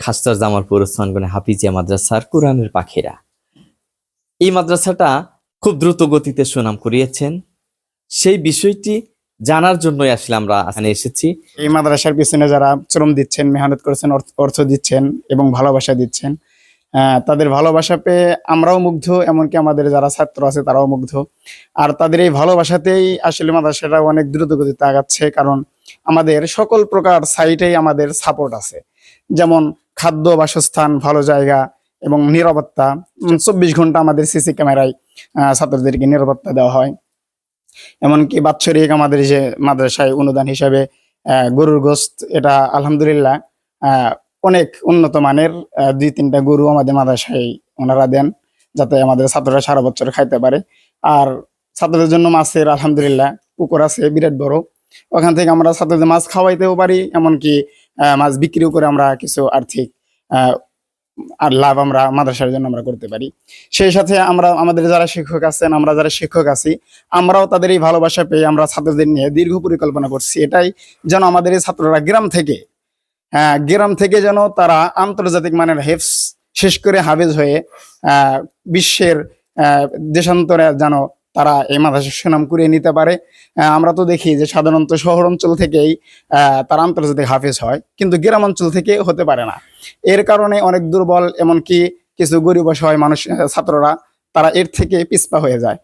খাস্তার জামালপুর ওসমানগঞ্জ হাফিজিয়া মাদ্রাসার কোরআনের পাখিরা। এই মাদ্রাসাটা খুব দ্রুত গতিতে সুনাম করিয়েছেন। সেই বিষয়টি জানার জন্যই আসলে আমরা এখানে এসেছি। এই মাদ্রাসার পিছনে যারা শ্রম দিচ্ছেন, মেহনত করেছেন, অর্থ দিচ্ছেন এবং ভালোবাসা দিচ্ছেন তাদের ভালোবাসা পেয়ে আমরাও মুগ্ধ, এমনকি আমাদের যারা ছাত্র আছে তারাও মুগ্ধ। আর তাদের এই ভালোবাসাতেই আসলে মাদ্রাসাটা অনেক দ্রুত গতিতে আগাচ্ছে, কারণ আমাদের সকল প্রকার সাইটেই আমাদের সাপোর্ট আছে। যেমন খাদ্য বাসস্থান ভালো জায়গা এবং নিরাপত্তা। চব্বিশ ঘণ্টা আমাদের সিসি ক্যামেরায় ছাত্রদেরকে নিরাপত্তা দেওয়া হয়। এমনকি বাৎসরিক আমাদের যে মাদ্রাসায় অনুদান হিসাবে গরুর গোস্ত, এটা আলহামদুলিল্লাহ অনেক উন্নত মানের দুই তিনটা গরু আমাদের মাদ্রাসায় ওনারা দেন, যাতে আমাদের ছাত্ররা সারা বছর খাইতে পারে। আর ছাত্রদের জন্য মাছের আলহামদুলিল্লাহ, পুকুর আছে, বিরাট বড়। ওখান থেকে আমরা ছাত্রদের মাছ খাওয়াইতেও পারি, এমনকি মাছ বিক্রিও করে আমরা কিছু আর্থিক আর লাভ আমরা মাদ্রাসার জন্য আমরা করতে পারি। সেই সাথে আমরা, আমাদের যারা শিক্ষক আছেন, আমরা যারা শিক্ষক আছি, আমরাও তাদের এই ভালোবাসা পেয়ে আমরা ছাত্রদের নিয়ে দীর্ঘ পরিকল্পনা করছি। এটাই যেন আমাদের এই ছাত্ররা গ্রাম থেকে গ্রাম থেকে যেন তারা আন্তর্জাতিক মানের হেফস শেষ করে হাফেজ হয়ে বিশ্বের দেশান্তরে যেন তারা এই মাদ্রাসার সুনাম কুড়িয়ে নিতে পারে। আমরা তো দেখি যে সাধারণত শহর অঞ্চল থেকেই তারা আন্তর্জাতিক হাফেজ হয়, কিন্তু গ্রাম অঞ্চল থেকে হতে পারে না। এর কারণে অনেক দুর্বল, এমনকি কিছু গরিব অসহায় মানুষ ছাত্ররা, তারা এর থেকে পিছপা হয়ে যায়।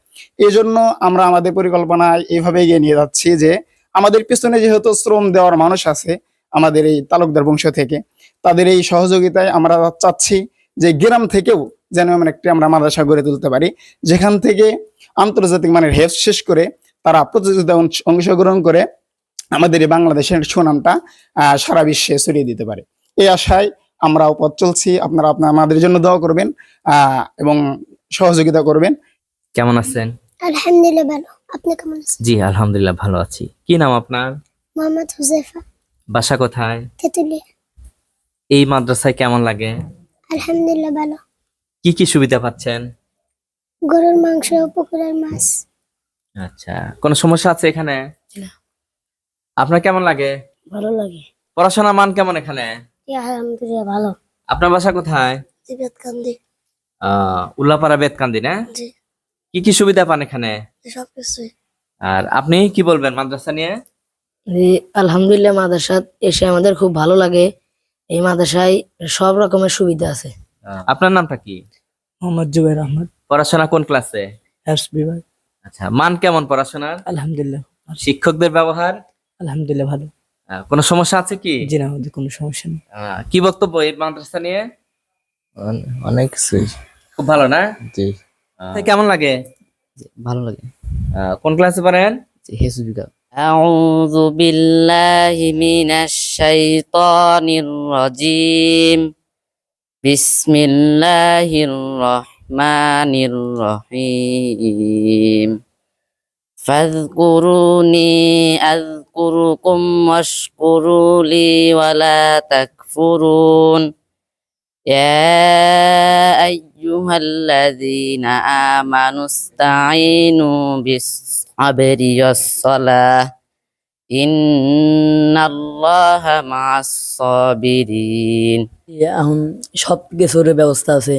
এই জন্য আমরা আমাদের পরিকল্পনায় এইভাবে এগিয়ে নিয়ে যাচ্ছি যে, আমাদের পিছনে যেহেতু শ্রম দেওয়ার মানুষ আছে, আমাদের এই তালুকদার বংশ থেকে, তাদের এই সহযোগিতায় আমরা চাচ্ছি যে গ্রাম থেকেও যেন এমন একটি আমরা মাদ্রাসা গড়ে তুলতে পারি। যেখান থেকে আন্তর্জাতিক মানের হেফ শেষ করে তারা প্রতিযোগিতা অংশগ্রহণ করে আমাদের এই বাংলাদেশের সুনামটা আহ, সারা বিশ্বে ছড়িয়ে দিতে পারে। এই আশায় আমরা পথ চলছি। আপনারা আপনার আমাদের জন্য দোয়া করবেন আহ, এবং সহযোগিতা করবেন। কেমন আছেন? আলহামদুলিল্লাহ ভালো। আপনি কেমন আছেন? জি আলহামদুলিল্লাহ ভালো আছি। কি নাম আপনার? মোহাম্মদ হুজাইফা। বাসা কোথায়? তেতুলিয়া। এই মাদ্রাসায় কেমন লাগে? আলহামদুলিল্লাহ ভালো। কি কি সুবিধা পাচ্ছেন? গরুর মাংস পুকুরের মাছ। আচ্ছা কোনো সমস্যা আছে এখানে? না। আপনার কেমন লাগে? ভালো লাগে। পড়াশোনার মান কেমন এখানে? আলহামদুলিল্লাহ ভালো। আপনার বাসা কোথায়? জিবেত কান্দি উল্লাপাড়া বেতকান্দি না? জি। কি কি সুবিধা পান এখানে? সবকিছুই আর আপনি কি বলবেন মাদ্রাসা নিয়ে? জি, আলহামদুলিল্লাহ মাদ্রাসাত এসে আমাদের খুব ভালো লাগে। এই মাদ্রাসায় সব রকমের সুবিধা আছে। আপনার নামটা কি? মোহাম্মদ জুবাইর আহমদ। পড়াশোনা কোন ক্লাসে হ্যাপস বিভাগ আচ্ছা মান কেমন পড়াশোনার আলহামদুলিল্লাহ শিক্ষকদের ব্যবহার আলহামদুলিল্লাহ ভালো আহ, কোনো সমস্যা আছে কি জি না আমাদের কোনো সমস্যা নেই আহ, কি বক্তব্য এই মাদ্রাসা নিয়ে অনেক কিছুই খুব ভালো না জি আহ, কেমন লাগে ভালো লাগে আহ, কোন ক্লাসে পড়েন হেসু বিঘা أعوذ بالله من الشيطان الرجيم بسم الله الرحمن الرحيم فاذكروني أذكركم واشكروا لي ولا تكفرون يا أيها الذين آمنوا استعينوا بالصبر والصلاة إن الله مع الصابرين এখন সব কিছুর ব্যবস্থা আছে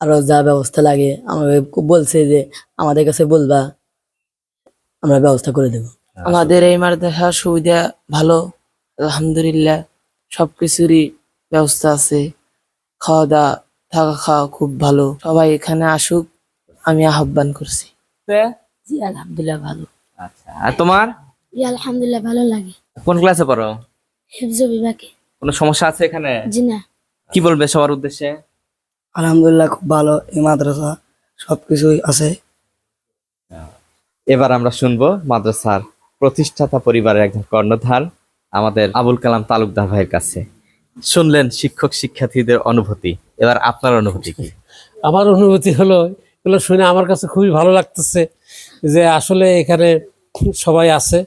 আরও যা ব্যবস্থা লাগে আমাকে বলছে যে আমাদের কাছে বলবা আমরা ব্যবস্থা করে দেবো। আমাদের এই মাদ্রাসার সুবিধা ভালো আলহামদুলিল্লাহ সবকিছুরই ব্যবস্থা আছে। খাওয়া দাওয়া থাকা খাওয়া খুব ভালো। সবাই এখানে আসুক আমি আহ্বান করছি। জি আলহামদুলিল্লাহ ভালো। আচ্ছা আর তোমার? জি আলহামদুলিল্লাহ ভালো লাগে। কোন ক্লাসে পড়ো? হেফজ বিভাগে। কোনো সমস্যা আছে এখানে? জি না। কি বলবে সবার উদ্দেশ্যে? আলহামদুলিল্লাহ খুব ভালো। এই মাদ্রাসা সবকিছুই আছে। এবার আমরা শুনব মাদ্রাসার প্রতিষ্ঠাতা পরিবারের একজন কর্ণধার আমাদের আবুল কালাম তালুকদার ভাইয়ের কাছে। শুনলেন শিক্ষক শিক্ষার্থীদের অনুভূতি এবার আপনার অনুভূতি কি? আমার অনুভূতি হলো এগুলো শুনে আমার কাছে খুবই ভালো লাগতেছে যে আসলে এখানে সবাই আছে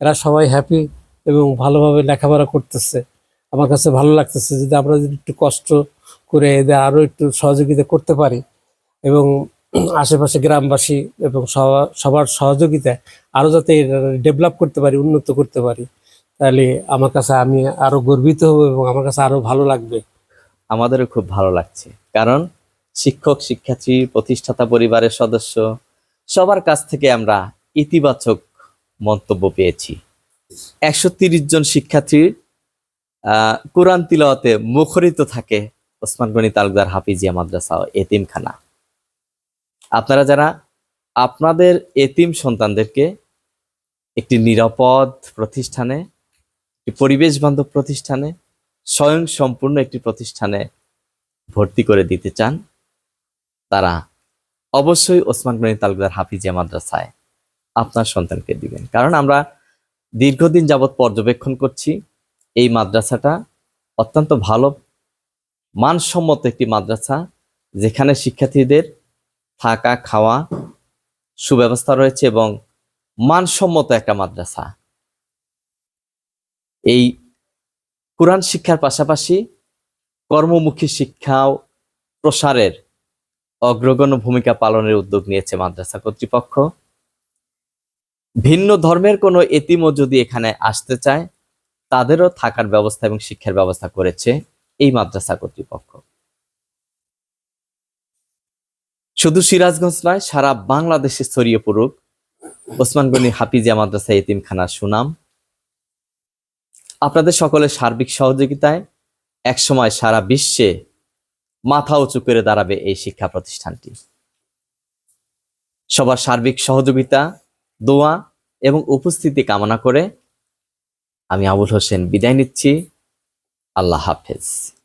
এরা সবাই হ্যাপি এবং ভালোভাবে লেখাপড়া করতেছে। আমার কাছে ভালো লাগতেছে যদি আমরা যদি একটু কষ্ট করে এদের আরও একটু সহযোগিতা করতে পারি এবং আশেপাশে গ্রামবাসী এবং সবার সহযোগিতায় আরও যাতে ডেভেলপ করতে পারি, উন্নত করতে পারি, তাহলে আমার কাছে আমি আরও গর্বিত হব এবং আমার কাছে আরও ভালো লাগবে। আমাদেরও খুব ভালো লাগছে। কারণ শিক্ষক, শিক্ষার্থী, প্রতিষ্ঠাতা, পরিবারের সদস্য, সবার কাছ থেকে আমরা ইতিবাচক মন্তব্য পেয়েছি। একশো জন শিক্ষার্থীর কোরআন তিলাওয়াতে মুখরিত থাকে। ওসমান গনি তালুকদার হাফিজিয়া মাদ্রাসা এতিমখানা। আপনারা যারা আপনাদের এতিম সন্তানদেরকে একটি নিরাপদ প্রতিষ্ঠানে পরিবেশ বান্ধব প্রতিষ্ঠানে, স্বয়ং সম্পূর্ণ একটি প্রতিষ্ঠানে ভর্তি করে দিতে চান, তারা অবশ্যই ওসমান গনি তালুকদার হাফিজিয়া মাদ্রাসায় আপনার সন্তানকে দিবেন। কারণ আমরা দীর্ঘদিন যাবৎ পর্যবেক্ষণ করছি, এই মাদ্রাসাটা অত্যন্ত ভালো মানসম্মত একটি মাদ্রাসা, যেখানে শিক্ষার্থীদের থাকা, খাওয়া সুব্যবস্থা রয়েছে এবং মানসম্মত একটা মাদ্রাসা। এই কোরআন শিক্ষার পাশাপাশি কর্মমুখী শিক্ষাও প্রসারের অগ্রগণ্য ভূমিকা পালনের উদ্যোগ নিয়েছে মাদ্রাসা কর্তৃপক্ষ। ভিন্ন ধর্মের কোনো এতিমও যদি এখানে আসতে চায়, তাদেরও থাকার ব্যবস্থা এবং শিক্ষার ব্যবস্থা করেছে। এই মাদ্রাসা কর্তৃপক্ষ। শুধু সিরাজগঞ্জ নয়, সারা বাংলাদেশে ছড়িয়ে পড়ুক। ওসমান গনি হাফিজিয়া মাদ্রাসা এতিমখানার সুনাম। আপনাদের সকলের সার্বিক সহযোগিতায় একসময় সারা বিশ্বে মাথা উঁচু করে দাঁড়াবে এই শিক্ষা প্রতিষ্ঠানটি। সবার সার্বিক সহযোগিতা, দোয়া এবং উপস্থিতি কামনা করে আমি আবুল হোসেন বিদায় নিচ্ছি। আল্লাহ হাফেজ।